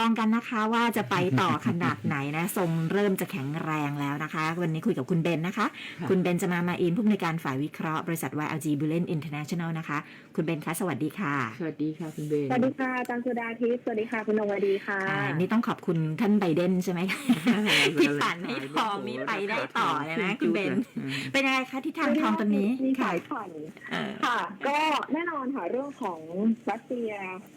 ลองกันนะคะว่าจะไปต่อขนาดไหนนะทรงเริ่มจะแข็งแรงแล้วนะคะ วันนี้คุยกับคุณเบนนะคะค่ะคุณเบนจะมามาอินผู้อำนวยการฝ่ายวิเคราะห์บริษัท YLG Bullion International นะคะ คุณเบนคะสวัสดีค่ะ สวัสดีค่ะคุณเบนสวัสดีค่ะอาจารย์สุดาทิพย์สวัสดีค่ะคุณนงวดีค่ะอ่านี่ต้องขอบคุณท่านไบเดนใช่ไหมคะที่ปั่นให้ทองนี้ไปได้ต่อเลยนะคุณเบนเป็นยังไงคะทิศทางทองตอนนี้มีค่ะสายผ่อนเออค่ะ ก็แน่นอนค่ะเรื่องของรัสเซีย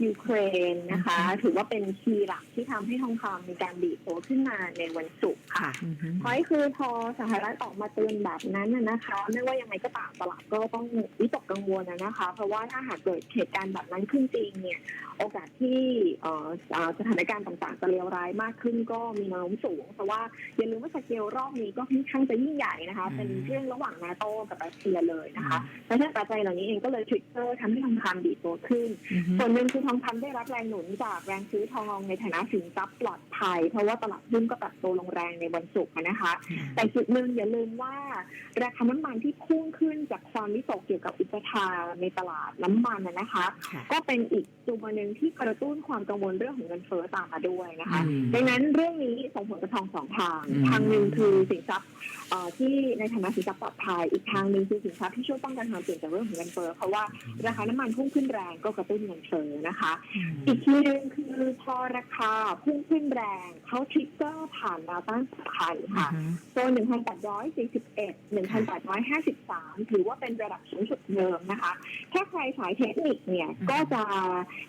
ยูเครนนะคะ ถือว่าเป็นคีย์หลักที่ทำให้ทองคำมีการดีดตัวขึ้นมาในวันศุกร์ค่ะค่ะอือฮึพอยคือพอสหรัฐออกมาเตือนแบบนั้นน่ะนะคะ ไม่ว่ายังไงก็ตามตลาดก็ต้องวิตกกังวลนะนะคะ เพราะว่าถ้าหากเกิดเหตุการณ์แบบนั้นขึ้นจริงเนี่ย โอกาสที่เอ่อเอ่อสถานการณ์ต่างๆจะเลวร้ายมากขึ้นก็มีแนวโน้มสูง เพราะว่าอย่าลืมว่าสเกลรอบนี้ก็ค่อนข้างจะยิ่งใหญ่นะคะ เป็นเรื่องระหว่างนาโตกับรัสเซียเลยนะคะและถ้าปัจจัยเหล่านี้เองก็เลยทริกเกอร์ทำให้ทองคำดีดตัวขึ้นอือฮึส่วนหนึ่งคือทองคำได้รับแรงหนุนจากแรงซื้อทองในฐานะสินทรัพย์ปลอดภัย เพราะว่าตลาดหุ้นก็ปรับตัวลงแรงในวันศุกร์อะนะคะ แต่จุดหนึ่งอย่าลืมว่าราคาน้ำมันที่พุ่งขึ้นจากความวิตกเกี่ยวกับอุปทานในตลาดน้ำมันนะนะคะค่ะก็เป็นอีกตัวหนึ่งที่กระตุ้นความกังวลเรื่องของเงินเฟ้อตามมาด้วยนะคะอืมดังนั้นเรื่องนี้ส่งผลกระทบสองทางอืมทางหนึ่งคือสินทรัพย์เอ่อที่ในฐานะสินทรัพย์ปลอดภัยอีกทางหนึ่งคือสินทรัพย์ที่ช่วยป้องกันความเสี่ยงจากเรื่องของเงินเฟ้อเพราะว่าราคาน้ำมันพุ่งขึ้นแรงก็กระตุ้นเงินเฟ้อนะคะ อีกทีหนึ่งคือพอราคาพุ่งขึ้นแรงเขาทริกเกอร์ผ่านแนวต้านสำคัญค่ะอือฮึโซน1,841 1,853 ถือว่าเป็นระดับสูงสุดเดิมนะคะ ถ้าใครสายเทคนิคเนี่ยก็จะ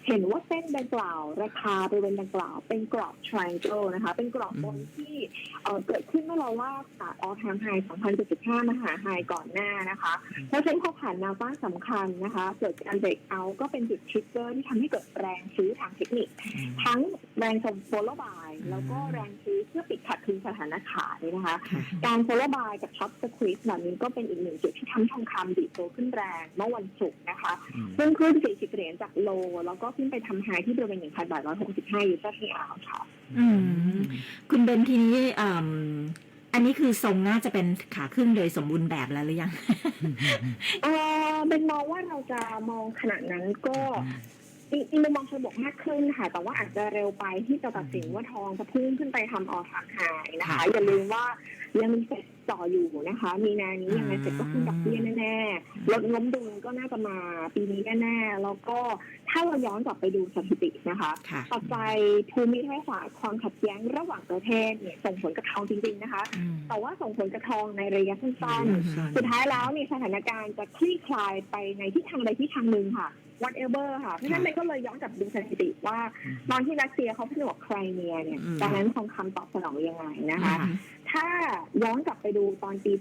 เห็นว่าเส้นดังกล่าว ราคาบริเวณดังกล่าว เป็นกรอบ triangle นะคะ เป็นกรอบบนที่เอ่อเกิดขึ้นเมื่อเราว่าจาก all time high 2075มาหา high ก่อนหน้านะคะ เพราะฉะนั้นพอผ่านแนวต้านสำคัญนะคะ เกิดการ break out ก็เป็นจุด trigger ที่ทำให้เกิดแรงซื้อทางเทคนิค ทั้งแรงส่งโฟลบายแล้วก็แรงซื้อเพื่อปิดขัดคืนสถานะขายนะคะค่ะการโฟลบายกับช็อตสควิสแบบนี้ก็เป็นอีกหนึ่งจุดที่ทำทองคำดีดตัวขึ้นแรงเมื่อวันศุกร์นะคะอืมซึ่งขึ้น40เหรียญจากโล แล้วก็ขึ้นไปทำไฮที่บริเวณ1,865ยูเซอร์ทีอาร์ค่ะ อืม คุณเบนทีนี้อืมอันนี้คือทรงน่าจะเป็นขาขึ้นโดยสมบูรณ์แบบแล้วหรือยังเออเป็นมองว่าเราจะมองขนาดนั้นก็จริงๆมุมมองเชิงบวกมากขึ้นค่ะ แต่ว่าอาจจะเร็วไปที่จะตัดสินว่าทองจะพุ่งขึ้นไปทำออทามไฮนะคะค่ะอย่าลืมว่า ยังมีเฟดต่ออยู่นะคะ มีนานี้ยังไงอืมเฟดก็ขึ้นดอกเบี้ยแน่ๆลดล้มดุลก็น่าจะมาปีนี้แน่ๆแล้วก็ถ้าเราย้อนกลับไปดูสถิตินะคะค่ะปัจจัยภูมิทัศน์ความขัดแย้งระหว่างประเทศเนี่ยส่งผลกระทบจริง ๆนะคะอืมแต่ว่าส่งผลกระทบในระยะสั้นอืมๆสุดท้ายแล้วเนี่ยสถานการณ์จะคลี่คลายไปในทิศทางใดทิศทางหนึ่งค่ะ whatever ค่ะ เพราะฉะนั้นมันก็เลยย้อนกลับดูสถิติว่า ตอนที่รัสเซียเขาผนวกไครเมียเนี่ยอืมตอนนั้นทองคำตอบสนองยังไงนะคะอืม ถ้าย้อนกลับไปดูตอนปี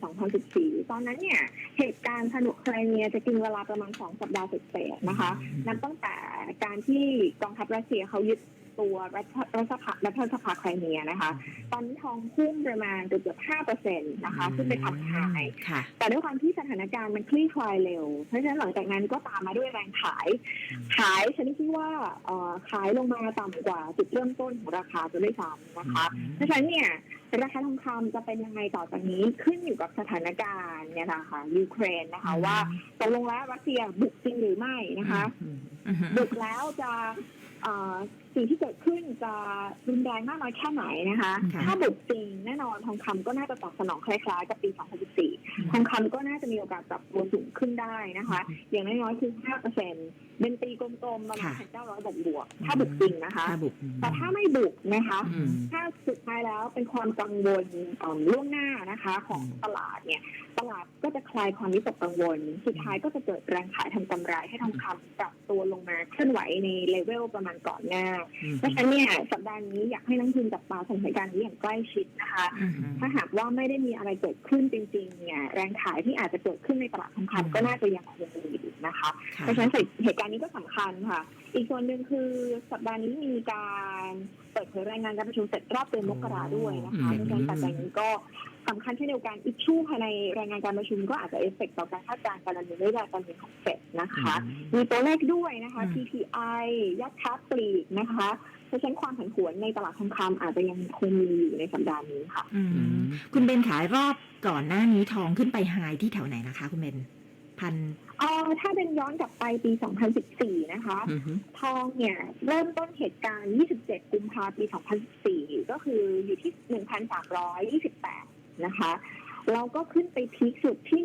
2014 ตอนนั้นเนี่ย เหตุการณ์ผนวกไครเมียจะกินเวลาประมาณ 2 สัปดาห์เศษๆนะคะ นับตั้งแต่การที่กองทัพรัสเซียเขายึดตัวรัฐรัฐสภารัฐสภาไครเมียนะคะ ตอนนี้ทองพุ่งประมาณเกือบๆ5เปอร์เซ็นต์นะคะขึ้นไปทำไฮค่ะแต่ด้วยความที่สถานการณ์มันคลี่คลายเร็ว เพราะฉะนั้นหลังจากนั้นก็ตามมาด้วยแรงขาย ขายชนิดที่ว่าเอ่อขายลงมาต่ำกว่าจุดเริ่มต้นของราคาจะด้วยซ้ำนะคะ เพราะฉะนั้นเนี่ย ราคาทองคำจะเป็นยังไงต่อจากนี้ขึ้นอยู่กับสถานการณ์เนี่ยนะคะยูเครนนะคะว่าตกลงแล้วรัสเซียบุกจริงหรือไม่นะคะอืมอือฮึบุกแล้วจะเอ่อ สิ่งที่เกิดขึ้นจะรุนแรงมากน้อยแค่ไหนนะคะค่ะถ้าบุกจริงแน่นอนทองคำก็น่าจะตอบสนองคล้ายๆ กับปี 2014 ทองคำก็น่าจะมีโอกาสปรับตัวสูงขึ้นได้นะคะ อย่างน้อยๆคือ 5%เป็นตีกลมๆประมาณค่ะ1,900บวกบวกๆถ้าบุกจริงนะคะถ้าบุกแต่ถ้าไม่บุกนะคะอืมถ้าสุดท้ายแล้วเป็นความกังวลเอิ่มล่วงหน้านะคะ ของตลาดเนี่ย ตลาดก็จะคลายความวิตกกังวล สุดท้ายก็จะเกิดแรงขายทำกำไรให้ทองคำปรับตัวลงมาเคลื่อนไหวในเลเวลประมาณก่อนหน้าเพราะฉะนั้นเนี่ยสัปดาห์นี้อยากให้นักลงทุนจับตาสถานการณ์นี้อย่างใกล้ชิดนะคะอืมถ้าหากว่าไม่ได้มีอะไรเกิดขึ้นจริงๆเนี่ยแรงขายที่อาจจะเกิดขึ้นในตลาดทองคำก็น่าจะยังคงมีอยู่นะคะค่ะเพราะฉะนั้นเหตุการณ์นี้ก็สำคัญค่ะ อีกส่วนหนึ่งคือสัปดาห์นี้มีการเปิดเผยรายงานการประชุมเสร็จรอบเดือนมกราด้วยนะคะอืมเพราะฉะนั้นปัจจัยนี้ก็ สำคัญเช่นเดียวกันอิชชูภายในรายงานการประชุมก็อาจจะเอฟเฟกต์ต่อการคาดการณ์การดำเนินนโยบายการเงินของเฟดนะคะ มีตัวเลขด้วยนะคะอืม PPI ยอดค้าปลีกนะคะเพราะฉะนั้นความผันผวนในตลาดทองคำอาจจะยังคงมีอยู่ในสัปดาห์นี้ค่ะอืมคุณเบนขายรอบก่อนหน้านี้ทองขึ้นไปไฮที่แถวไหนนะคะ คุณเบนพพันเออถ้าเป็นย้อนกลับไปปี 2014 นะคะอือฮึทองเนี่ยเริ่มต้นเหตุการณ์ 27 กุมภาพันธ์ปี 2014 ก็คืออยู่ที่ 1,328 นะคะ เราก็ขึ้นไปพีคสุดที่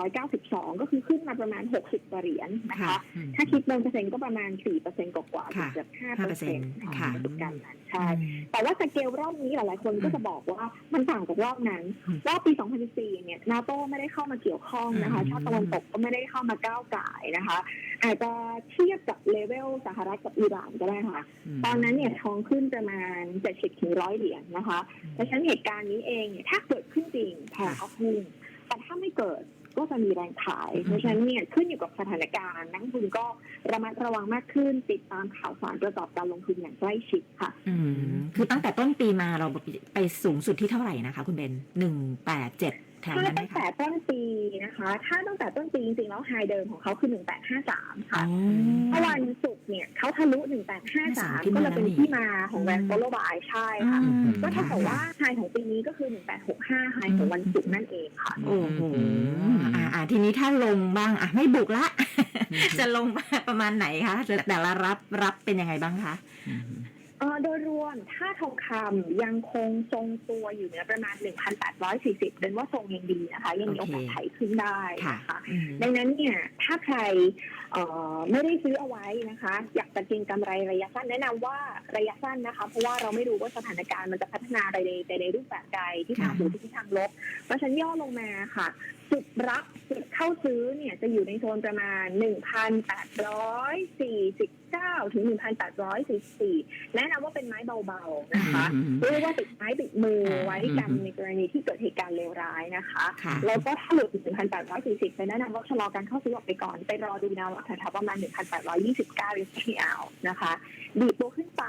1,392 ก็คือขึ้นมาประมาณ 60กว่าเหรียญนะคะค่ะอืมถ้าคิดเป็นเปอร์เซ็นต์ก็ประมาณ 4%กว่าๆค่ะเกือบ5เปอร์เซ็นต์5%ของค่ะประสบการณ์นั้นใช่อืมแต่ว่าสเกลรอบนี้หลายๆคนก็จะบอกว่ามันต่างจากรอบนั้นอืมรอบปี 2014 เนี่ย นาโต้ไม่ได้เข้ามาเกี่ยวข้องนะคะอืมชาติตะวันตกก็ไม่ได้เข้ามาก้าวไก่ายนะคะ อาจจะเทียบกับเลเวลสหรัฐกับอิหร่านก็ได้ค่ะ ตอนนั้นเนี่ยทองขึ้นประมาณ 70ถึง100 เหรียญนะคะเพราะฉะนั้นเหตุการณ์นี้เองเนี่ยถ้าเกิดขึ้นจริงทองก็พุ่งแต่ถ้าไม่เกิดก็จะมีแรงขาย เพราะฉะนั้นเนี่ยขึ้นอยู่กับสถานการณ์ นักลงทุนก็ระมัดระวังมากขึ้น ติดตามข่าวสารประกอบการลงทุนอย่างใกล้ชิดค่ะ อืมคือตั้งแต่ต้นปีมาเราไปสูงสุดที่เท่าไหร่นะคะ คุณเบนหนึ่งแปดเจ็ด แถวถ้านั้นไหมตั้งคะแต่ต้นปีนะคะ ถ้าตั้งแต่ต้นปีจริงๆแล้วไฮเดิมของเขาคือ 1853 ค่ะ อ๋อ เมื่อวันศุกร์เนี่ยเขาทะลุขึ้น1853มาก็เลยเป็นแล้วนี่ที่มาของแรงอืมโฟลบายใช่ค่ะ อืม ก็เท่ากับว่าไฮของปีนี้ก็คือ 1865ไฮของวันศุกร์นั่นเองค่ะ โอ้โหอืมอ่าอ่าทีนี้ถ้าลงบ้างอะไม่บุกละอืมจะลงประมาณไหนคะแต่ละรับรับเป็นยังไงบ้างคะอืมเอ่อ โดยรวมถ้าทองคำยังคงทรงตัวอยู่เหนือประมาณ 1,840เป็นว่าทรงยังดีนะคะ ยังมีโอกาสโอเคไถขึ้นได้ค่ะนะคะอืมดังนั้นเนี่ยถ้าใครเอ่อไม่ได้ซื้อเอาไว้นะคะ อยากจะเก็งกำไรระยะสั้นแนะนำว่าระยะสั้นนะคะ เพราะว่าเราไม่รู้ว่าสถานการณ์มันจะพัฒนาไปในไปในรูปแบบใดที่ทางค่ะบวกที่ทางลบเพราะฉะนั้นย่อลงมาค่ะ จุดรับจุดเข้าซื้อเนี่ยจะอยู่ในโซนประมาณ 1,849 ถึง 1,844 แนะนำว่าเป็นไม้เบาๆนะคะอืมเรียกว่าติดไม้ติดมืออ่าไว้กันอืมในกรณีที่เกิดเหตุการณ์เลวร้ายนะคะค่ะแล้วก็ถ้าหลุดถึง1,840ไปแนะนำว่าชะลอการเข้าซื้อออกไปก่อน ไปรอดูแนวรับแถวๆประมาณ 1,829ริสที่เอานะคะ ดีดตัวขึ้นไป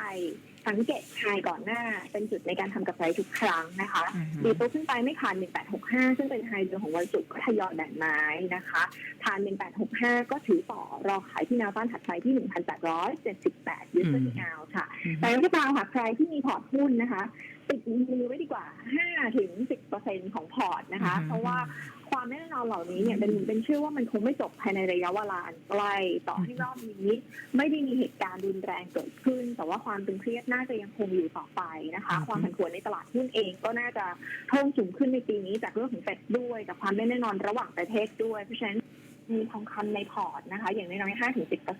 สังเกตไฮก่อนหน้าเป็นจุดในการทำกำไรทุกครั้งนะคะอือฮึดีดตัวขึ้นไปไม่ผ่าน 1865 ซึ่งเป็นไฮเดิมของวันศุกร์ก็ทยอยแบ่งไม้นะคะผ่าน 1865 ก็ถือต่อรอขายที่แนวต้านถัดไปที่ 1,878ยูเซอร์ที่เอาค่ะ แต่ยังไงก็ตามค่ะใครที่มีพอร์ตหุ้นนะคะ ติดมือไว้ดีกว่า 5 ถึง 10ของพอร์ตนะคะอือฮึเพราะว่าความไม่แน่นอนเหล่านี้เนี่ยเป็นเป็นเชื่อว่ามันคงไม่จบภายในระยะเวลาอันใกล้ต่อให้รอบนี้ ไม่ได้มีเหตุการณ์รุนแรงเกิดขึ้น แต่ว่าความตึงเครียดน่าจะยังคงอยู่ต่อไปนะคะอือฮึความผันผวนในตลาดหุ้นเองก็น่าจะเพิ่มสูงขึ้นในปีนี้จากเรื่องของเฟดด้วยกับความไม่แน่นอนระหว่างประเทศด้วยเพราะฉะนั้น มีทองคำในพอร์ตนะคะ อย่างน้อยๆ5ถึง10ก็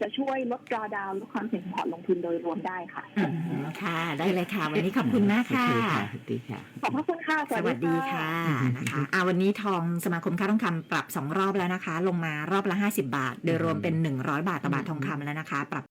จะช่วยลดดรอดาวลดความเสี่ยงของพอร์ตลงทุนโดยรวมได้ค่ะ อืมค่ะ ได้เลยค่ะ วันนี้ขอบคุณมากค่ะโอเคสวัสดีค่ะ ขอบพระคุณค่ะ สวัสดีค่ะนะคะอ่าวันนี้ทองสมาคมค่าทองคำปรับสองรอบแล้วนะคะ ลงมารอบละ 50 บาท โดยรวมเป็น 100 บาทต่อบาททองคำแล้วนะคะ ปรับ